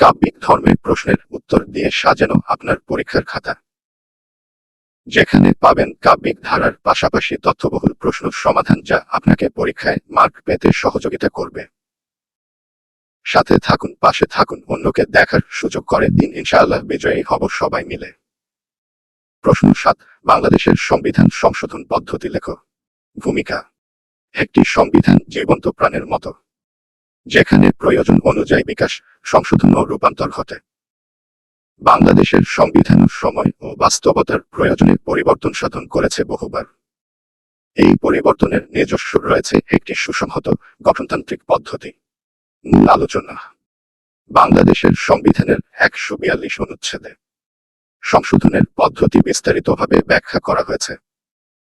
কাব্যিক ধর্মের প্রশ্নের উত্তর দিয়ে সাজানো আপনার পরীক্ষার খাতা। যেখানে পাবেন কাব্যিক ধারার পাশাপাশি তথ্যবহুল প্রশ্ন সমাধান যা আপনাকে পরীক্ষায় মার্ক পেতে সহযোগিতা করবে। সাথে থাকুন, পাশে থাকুন, অন্যকে দেখার সুযোগ করে দিন। ইনশাআল্লাহ বিজয়ী হব সবাই মিলে। প্রশ্ন সাত, বাংলাদেশের সংবিধান সংশোধন পদ্ধতি লেখো। ভূমিকা, একটি সংবিধান জীবন্ত প্রাণের মতো। যেখানে প্রয়োজন অনুযায়ী বিকাশ, সংশোধন ও রূপান্তর ঘটে। বাংলাদেশের সংবিধান সময় ও বাস্তবতার প্রয়োজনে পরিবর্তন সাধন করেছে বহুবার। এই পরিবর্তনের নিজস্ব রয়েছে একটি সুসংহত গঠনতান্ত্রিক পদ্ধতি। মূল আলোচনা, বাংলাদেশের সংবিধানের একশো বিয়াল্লিশ অনুচ্ছেদে। সংশোধনের পদ্ধতি বিস্তারিতভাবে ব্যাখ্যা করা হয়েছে।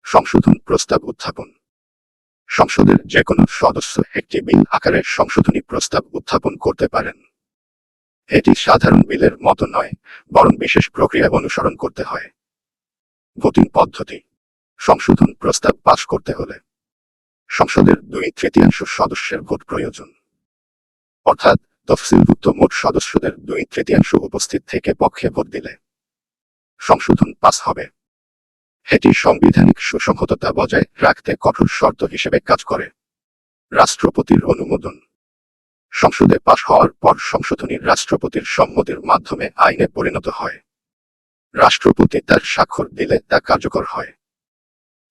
সংশোধন প্রস্তাব উত্থাপন। সংসদের যে কোনো সদস্য একটি বিল আকারে সংশোধনী প্রস্তাব উত্থাপন করতে পারেন। এটি সাধারণ বিলের মতো নয়, বরং বিশেষ প্রক্রিয়া অনুসরণ করতে হয়। ভোটিং পদ্ধতি, সংশোধন প্রস্তাব পাশ করতে হলে। সংসদের দুই তৃতীয়াংশ সদস্যের ভোট প্রয়োজন। অর্থাৎ তফসিলভুক্ত মোট সদস্যদের দুই তৃতীয়াংশ উপস্থিত থেকে পক্ষে ভোট দিলে। সংশোধন পাস হবে। এটি সাংবিধানিক সুসংহততা বজায় রাখতে কঠোর শর্ত হিসেবে কাজ করে। রাষ্ট্রপতির অনুমোদন। সংসদে পাশ হওয়ার পর সংশোধনী রাষ্ট্রপতির সম্মতির মাধ্যমে আইনে পরিণত হয়। রাষ্ট্রপতি তার স্বাক্ষর দিলে তা কার্যকর হয়।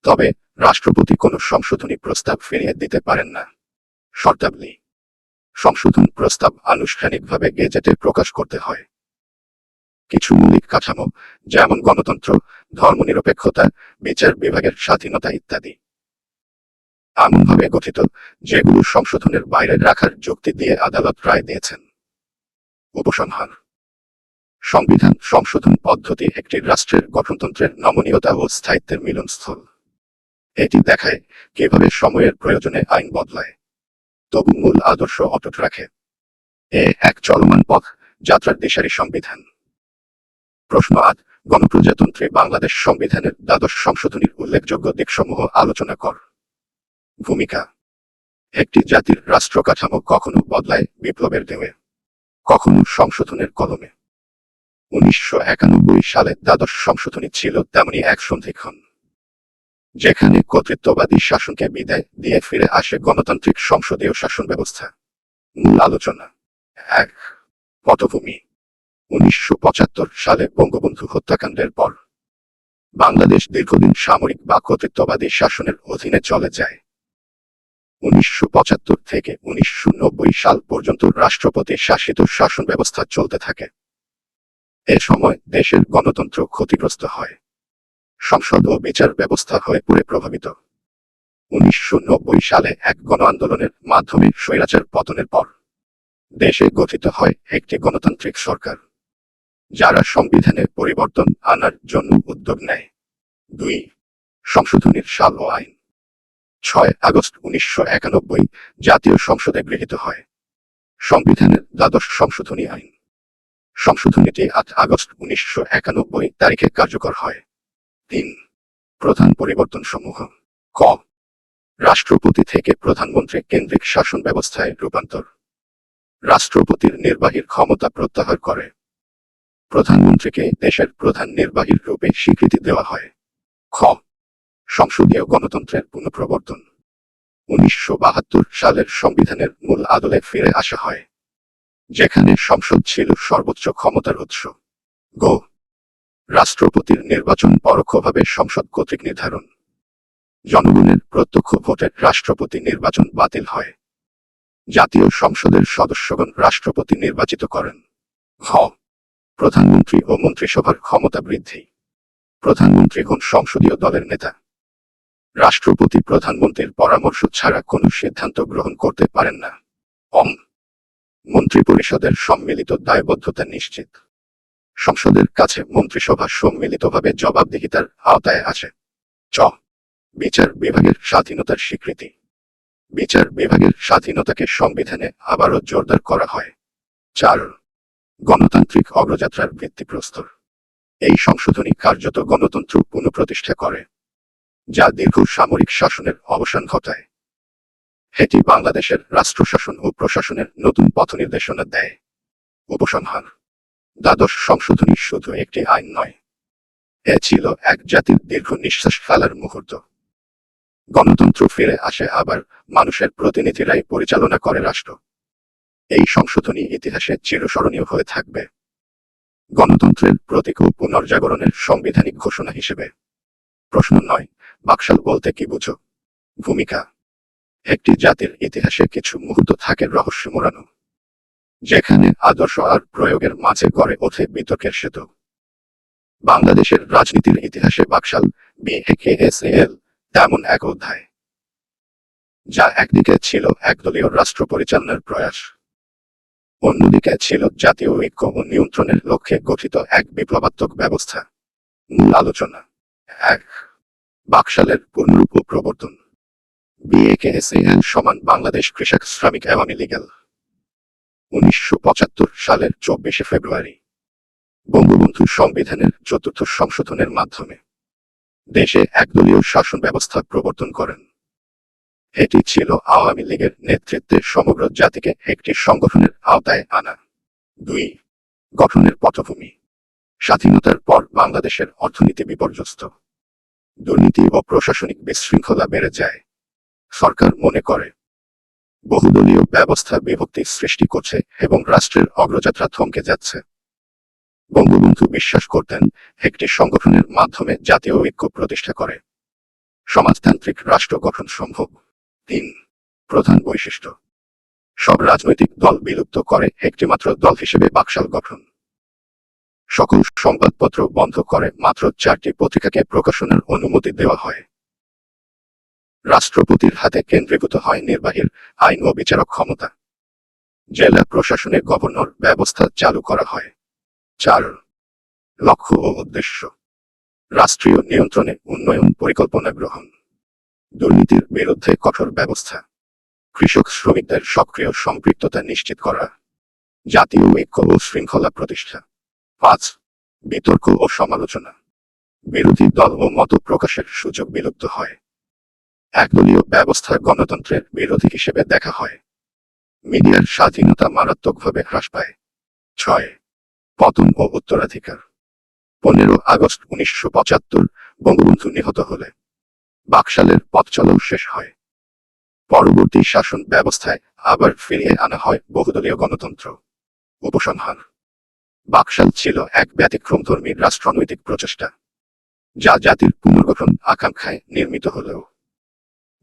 তবে রাষ্ট্রপতি কোনো সংশোধনী প্রস্তাব ফিরিয়ে দিতে পারেন না। শর্তাবলী। সংশোধন প্রস্তাব আনুষ্ঠানিকভাবে গেজেটে প্রকাশ করতে হয়। কিছু মৌলিক কাঠামো, যেমন গণতন্ত্র ধর্মনিরপেক্ষতা, বিচার বিভাগের স্বাধীনতা ইত্যাদি। এমনভাবে গঠিত যেগুলো সংশোধনের বাইরে রাখার যুক্তি দিয়ে আদালত রায় দিয়েছেন। উপসংহার। সংবিধান সংশোধন পদ্ধতি একটি রাষ্ট্রের গঠনতন্ত্রের নমনীয়তা ও স্থায়িত্বের মিলনস্থল। এটি দেখায় কীভাবে সময়ের প্রয়োজনে আইন বদলায়। তবু মূল আদর্শ অটুট রাখে। এ এক চলমান পথ, যাত্রার দিশারি সংবিধান। প্রশ্ন আট গণপ্রজাতন্ত্রী বাংলাদেশ সংবিধানের দ্বাদশ সংশোধনীর উল্লেখযোগ্য দিকসমূহ আলোচনা কর। ভূমিকা। একটি জাতির রাষ্ট্র কাঠামো কখনো বদলায় বিপ্লবের ঢেউয়ে, কখনো সংশোধনের কলমে। উনিশশো একানব্বই সালে দ্বাদশ সংশোধনী ছিল তেমনি এক সন্ধিক্ষণ, যেখানে কর্তৃত্ববাদী শাসনকে বিদায় দিয়ে ফিরে আসে গণতান্ত্রিক সংসদীয় শাসন ব্যবস্থা। মূল আলোচনা। এক, পটভূমি। উনিশশো পঁচাত্তর সালে বঙ্গবন্ধু হত্যাকাণ্ডের পর বাংলাদেশ দীর্ঘদিন সামরিক বা কর্তৃত্ববাদী শাসনের অধীনে চলে যায়। উনিশশো পঁচাত্তর থেকে উনিশশো নব্বই সাল পর্যন্ত রাষ্ট্রপতি শাসিত শাসন ব্যবস্থা চলতে থাকে। এ সময় দেশের গণতন্ত্র ক্ষতিগ্রস্ত হয়। সংসদ ও বিচার ব্যবস্থা হয়ে পড়ে প্রভাবিত। উনিশশো নব্বই সালে এক গণ আন্দোলনের মাধ্যমে স্বৈরাচার পতনের পর দেশে গঠিত হয় একটি গণতান্ত্রিক সরকার। যারা সংবিধানে পরিবর্তন আনার জন্য উদ্যোগ নেয়। দুই, সংশোধনীর সাল ও আইন। ছয় আগস্ট উনিশশো একানব্বই জাতীয় সংসদে গৃহীত হয়। সংবিধানের দ্বাদশ সংশোধনী আইন। সংশোধনীটি আট আগস্ট উনিশশো একানব্বই তারিখে কার্যকর হয়। তিন, প্রধান পরিবর্তন সমূহ ক, রাষ্ট্রপতি থেকে প্রধানমন্ত্রী কেন্দ্রিক শাসন ব্যবস্থায় রূপান্তর। রাষ্ট্রপতির নির্বাহীর ক্ষমতা প্রত্যাহার করে। প্রধানমন্ত্রীকে দেশের প্রধান নির্বাহীর রূপে স্বীকৃতি দেওয়া হয়। খ. সংসদীয় গণতন্ত্রের পুনঃপ্রবর্তন। উনিশশো বাহাত্তর সালের সংবিধানের মূল আদলে ফিরে আসা হয়, যেখানে সংসদ ছিল সর্বোচ্চ ক্ষমতার উৎস। গো. রাষ্ট্রপতির নির্বাচন পরোক্ষভাবে সংসদ কর্তৃক নির্ধারণ। জনগণের প্রত্যক্ষ ভোটে রাষ্ট্রপতি নির্বাচন বাতিল হয়। জাতীয় সংসদের সদস্যগণ রাষ্ট্রপতি নির্বাচিত করেন। খ প্রধানমন্ত্রী ও মন্ত্রিসভার ক্ষমতা বৃদ্ধি। প্রধানমন্ত্রী হন সংসদীয় দলের নেতা। রাষ্ট্রপতি প্রধানমন্ত্রীর পরামর্শ ছাড়া কোনো সিদ্ধান্ত গ্রহণ করতে পারেন না। অম মন্ত্রিপরিষদের সম্মিলিত দায়বদ্ধতা নিশ্চিত। সংসদের কাছে মন্ত্রিসভা সম্মিলিতভাবে জবাবদিহিতার আওতায় আছে। চ। বিচার বিভাগের স্বাধীনতার স্বীকৃতি। বিচার বিভাগের স্বাধীনতাকে সংবিধানে আবারও জোরদার করা হয়। চার। গণতান্ত্রিক অগ্রযাত্রার ভিত্তিপ্রস্তর। এই সংশোধনী কার্যত গণতন্ত্র পুনঃপ্রতিষ্ঠা করে, যা দীর্ঘ সামরিক শাসনের অবসান ঘটায়। এটি বাংলাদেশের রাষ্ট্র শাসন ও প্রশাসনের নতুন পথ নির্দেশনা দেয়। উপসংহার, দ্বাদশ সংশোধনী শুধু একটি আইন নয়, এ ছিল এক জাতির দীর্ঘ নিঃশ্বাস ফেলার মুহূর্ত। গণতন্ত্র ফিরে আসে আবার মানুষের প্রতিনিধিরাই পরিচালনা করে রাষ্ট্র। এই সংশোধনী ইতিহাসে চিরস্মরণীয় হয়ে থাকবে। গণতন্ত্রের প্রতীক পুনর্জাগরণের সাংবিধানিক ঘোষণা হিসেবে। প্রশ্ন নয়, বাকশাল বলতে কি বুঝো? ভূমিকা। একটি জাতির ইতিহাসে কিছু মুহূর্ত থাকে রহস্য মোড়ানো। যেখানে আদর্শ আর প্রয়োগের মাঝে গড়ে ওঠে বিতর্কের সেতু। বাংলাদেশের রাজনীতির ইতিহাসে বাকশাল, বিএকেএসএল, তেমন এক অধ্যায়, যা একদিকে ছিল একদলীয় রাষ্ট্র পরিচালনার প্রয়াস। অন্যদিকে ছিল জাতীয় ঐক্য ও নিয়ন্ত্রণের লক্ষ্যে গঠিত এক বিপ্লবাত্মক ব্যবস্থা। মূল আলোচনা। এক, বাকশালের পূর্ণরূপ প্রবর্তন। বিএকেএসএল সমান বাংলাদেশ কৃষক শ্রমিক আওয়ামী লীগেল উনিশশো সালের চব্বিশে ফেব্রুয়ারি। বঙ্গবন্ধু সংবিধানের চতুর্থ সংশোধনের মাধ্যমে। দেশে একদলীয় শাসন ব্যবস্থা প্রবর্তন করেন। এটি ছিল আওয়ামী লীগের নেতৃত্বে সমগ্র জাতিকে একটি সংগঠনের আওতায় আনা। দুই, গঠনের পটভূমি। স্বাধীনতার পর বাংলাদেশের অর্থনীতি বিপর্যস্ত। দুর্নীতি ও প্রশাসনিক বিশৃঙ্খলা বেড়ে যায়। সরকার মনে করে, বহুদলীয় ব্যবস্থা বিভক্তি সৃষ্টি করছে এবং রাষ্ট্রের অগ্রযাত্রা থমকে যাচ্ছে। বঙ্গবন্ধু বিশ্বাস করতেন, একটি সংগঠনের মাধ্যমে জাতীয় ঐক্য প্রতিষ্ঠা করে। সমাজতান্ত্রিক রাষ্ট্র গঠন সম্ভব। তিন প্রধান বৈশিষ্ট্য। সব রাজনৈতিক দল বিলুপ্ত করে একটিমাত্র দল হিসেবে বাকশাল গঠন। সকল সংবাদপত্র বন্ধ করে মাত্র চারটি পত্রিকাকে প্রকাশনের অনুমতি দেওয়া হয়। রাষ্ট্রপতির হাতে কেন্দ্রীভূত হয় নির্বাহীর আইন ও বিচারক ক্ষমতা। জেলা প্রশাসনে গভর্নর ব্যবস্থা চালু করা হয়। চার লক্ষ্য ও উদ্দেশ্য। রাষ্ট্রীয় নিয়ন্ত্রণে উন্নয়ন পরিকল্পনা গ্রহণ। দুর্নীতির বিরুদ্ধে কঠোর ব্যবস্থা। কৃষক শ্রমিকদের সক্রিয় সম্পৃক্ততা নিশ্চিত করা। জাতীয় ঐক্য ও শৃঙ্খলা প্রতিষ্ঠা। পাঁচ, বিতর্ক ও সমালোচনা। বিরোধী দল ও মত প্রকাশের সুযোগ বিলুপ্ত হয়। একদলীয় ব্যবস্থা গণতন্ত্রের বিরোধী হিসেবে দেখা হয়। মিডিয়ার স্বাধীনতা মারাত্মকভাবে হ্রাস পায়। ছয়, পতন ও উত্তরাধিকার। পনেরো আগস্ট উনিশশো পঁচাত্তর, বঙ্গবন্ধু নিহত হলে। বাকশালের পথ শেষ হয়। পরবর্তী শাসন ব্যবস্থায় আবার ফিরিয়ে আনা হয় বহুদলীয় গণতন্ত্র। উপসংহার। বাকশাল ছিল এক ব্যতিক্রমধর্মী রাষ্ট্রনৈতিক প্রচেষ্টা, যা জাতির পুনর্গঠন আকাঙ্ক্ষায় নির্মিত হলেও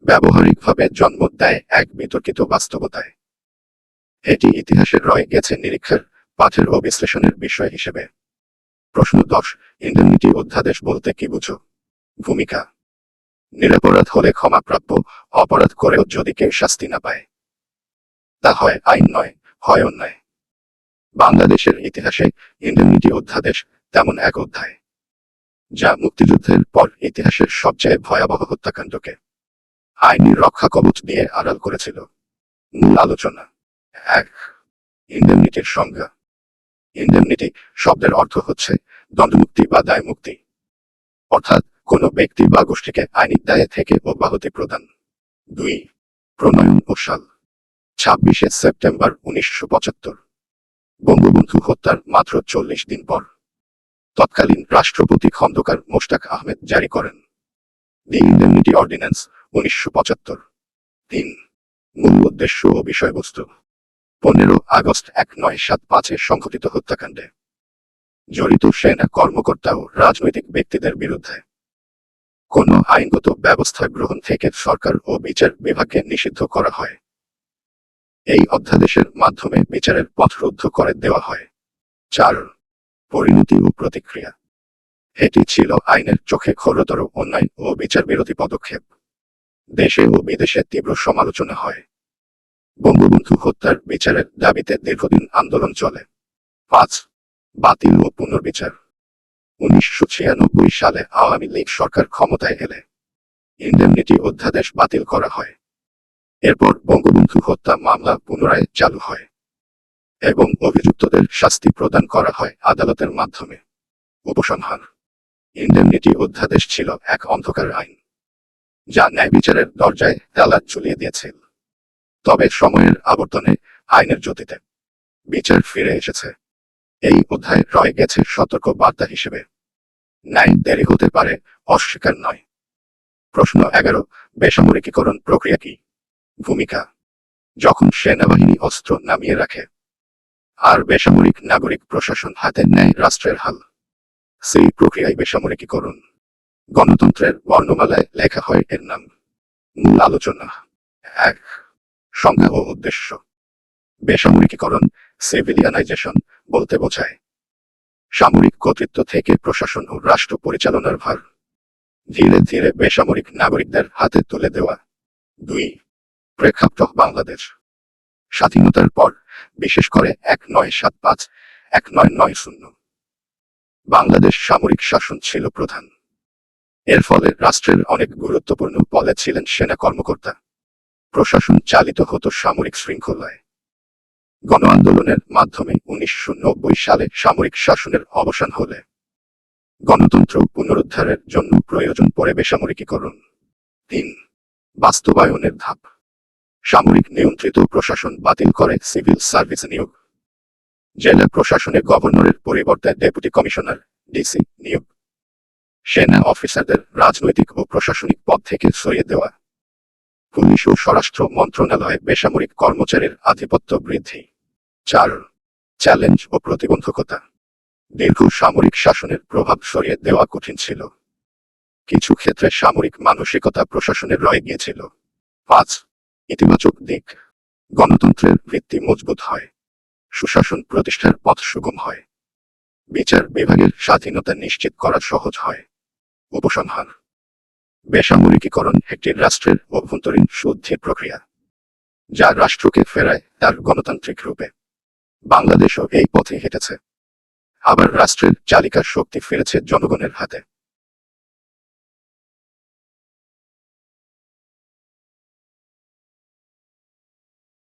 ব্যবহারিকভাবে জন্ম দেয় এক বিতর্কিত বাস্তবতায়। এটি ইতিহাসের রয়ে গেছে নিরীক্ষার পাঠের ও বিশ্লেষণের বিষয় হিসেবে। প্রশ্ন দশ ইন্ডেমনিটি অধ্যাদেশ বলতে কি বুঝো? ভূমিকা নিরাপরাধ হলে ক্ষমাপ্রাপ্য, অপরাধ করেও যদি কেউ শাস্তি না পায়। তা হয় আইন নয়, হয় অন্যায়। বাংলাদেশের ইতিহাসে ইন্ডেমনিটি অধ্যাদেশ তেমন এক অধ্যায়, যা মুক্তিযুদ্ধের পর ইতিহাসের সবচেয়ে ভয়াবহ হত্যাকাণ্ডকে আইনি রক্ষা কবচ দিয়ে আড়াল করেছিল। মূল আলোচনা এক ইন্ডেমনিটির সংজ্ঞা। ইন্ডেমনিটি শব্দের অর্থ হচ্ছে দণ্ডমুক্তি বা দায় মুক্তি অর্থাৎ কোনো ব্যক্তি বা গোষ্ঠীকে আইনি দায়ে থেকে অব্যাহতি প্রদান। দুই, প্রণয়ন ও সাল। ছাব্বিশে সেপ্টেম্বর উনিশশো পঁচাত্তর। বঙ্গবন্ধু হত্যার মাত্র চল্লিশ দিন পর। তৎকালীন রাষ্ট্রপতি খন্দকার মোশতাক আহমেদ জারি করেন। দি ইন্ডেমনিটি অর্ডিন্যান্স উনিশশো পঁচাত্তর। তিন, মূল উদ্দেশ্য ও বিষয়বস্তু। পনেরো আগস্ট এক নয় সাত পাঁচে সংঘটিত হত্যাকাণ্ডে। জড়িত সেনা কর্মকর্তা ও রাজনৈতিক ব্যক্তিদের বিরুদ্ধে। কোন আইনগত ব্যবস্থা গ্রহণ থেকে সরকার ও বিচার বিভাগকে নিষিদ্ধ করা হয়। এই অধ্যাদেশের মাধ্যমে বিচারের পথ রুদ্ধ করে দেওয়া হয়। চার, পরিণতি ও প্রতিক্রিয়া। এটি ছিল আইনের চোখে ঘোরতর অন্যায় ও বিচার বিরোধী পদক্ষেপ। দেশে ও বিদেশে তীব্র সমালোচনা হয়। বঙ্গবন্ধু হত্যার বিচারের দাবিতে দীর্ঘদিন আন্দোলন চলে। পাঁচ, বাতিল ও পুনর্বিচার। উনিশশো ছিয়ানব্বই সালে আওয়ামী লীগ সরকার ক্ষমতায় এলে ইন্ডেমনিটি অধ্যাদেশ বাতিল করা হয়। এরপর বঙ্গবন্ধু হত্যা মামলা পুনরায় চালু হয় এবং অভিযুক্তদের শাস্তি প্রদান করা হয় আদালতের মাধ্যমে। উপসংহার ইন্ডেমনিটি অধ্যাদেশ ছিল এক অন্ধকার আইন, যা ন্যায় বিচারের দরজায় তালা ঝুলিয়ে দিয়েছিল তবে সময়ের আবর্তনে আইনের জ্যোতিতে বিচার ফিরে এসেছে। এই অধ্যায় রয়ে গেছে সতর্ক বার্তা হিসেবে। ন্যায় দেরি হতে পারে, অস্বীকার নয়। প্রশ্ন এগারো, বেসামরিকীকরণ প্রক্রিয়া কি? ভূমিকা। যখন সেনাবাহিনী অস্ত্র নামিয়ে রাখে, আর বেসামরিক নাগরিক প্রশাসন হাতে নেয় রাষ্ট্রের হাল, সেই প্রক্রিয়ায় বেসামরিকীকরণ। গণতন্ত্রের বর্ণমালায় লেখা হয় এর নাম। মূল আলোচনা। এক, সংজ্ঞা ও উদ্দেশ্য। বেসামরিকীকরণ সিভিলিয়ানাইজেশন বলতে বোঝায়। সামরিক কর্তৃত্ব থেকে প্রশাসন ও রাষ্ট্র পরিচালনার ভার। ধীরে ধীরে বেসামরিক নাগরিকদের হাতে তুলে দেওয়া। দুই প্রেক্ষাপট বাংলাদেশ। স্বাধীনতার পর, বিশেষ করে এক নয় সাত পাঁচ, এক নয় নয় শূন্য। বাংলাদেশ সামরিক শাসন ছিল প্রধান। এর ফলে রাষ্ট্রের অনেক গুরুত্বপূর্ণ পদে ছিলেন সেনা কর্মকর্তা। প্রশাসন চালিত হতো সামরিক শৃঙ্খলায়। গণ আন্দোলনের মাধ্যমে উনিশশো নব্বই সালে সামরিক শাসনের অবসান হলে গণতন্ত্র পুনরুদ্ধারের জন্য প্রয়োজন পড়ে বেসামরিকীকরণ। তিন, বাস্তবায়নের ধাপ। সামরিক নিয়ন্ত্রিত প্রশাসন বাতিল করে সিভিল সার্ভিস নিয়োগ। জেলা প্রশাসনে গভর্নরের পরিবর্তে ডেপুটি কমিশনার, ডিসি নিয়োগ। সেনা অফিসারদের রাজনৈতিক ও প্রশাসনিক পদ থেকে সরিয়ে দেওয়া। পুলিশ ও স্বরাষ্ট্র মন্ত্রণালয়ে বেসামরিক কর্মচারীর আধিপত্য বৃদ্ধি। চার চ্যালেঞ্জ ও প্রতিবন্ধকতা। দীর্ঘ সামরিক শাসনের প্রভাব সরিয়ে দেওয়া কঠিন ছিল। কিছু ক্ষেত্রে সামরিক মানসিকতা প্রশাসনের রয়ে গিয়েছিল। পাঁচ, ইতিবাচক দিক। গণতন্ত্রের ভিত্তি মজবুত হয়। সুশাসন প্রতিষ্ঠার পথ সুগম হয়। বিচার বিভাগের স্বাধীনতা নিশ্চিত করা সহজ হয়। উপসংহার। বেসামরিকীকরণ একটি রাষ্ট্রের অভ্যন্তরীণ শুদ্ধির প্রক্রিয়া। যা রাষ্ট্রকে ফেরায় তার গণতান্ত্রিক রূপে। বাংলাদেশও এই পথে হেঁটেছে। আবার রাষ্ট্রের চালিকার শক্তি ফিরেছে জনগণের হাতে।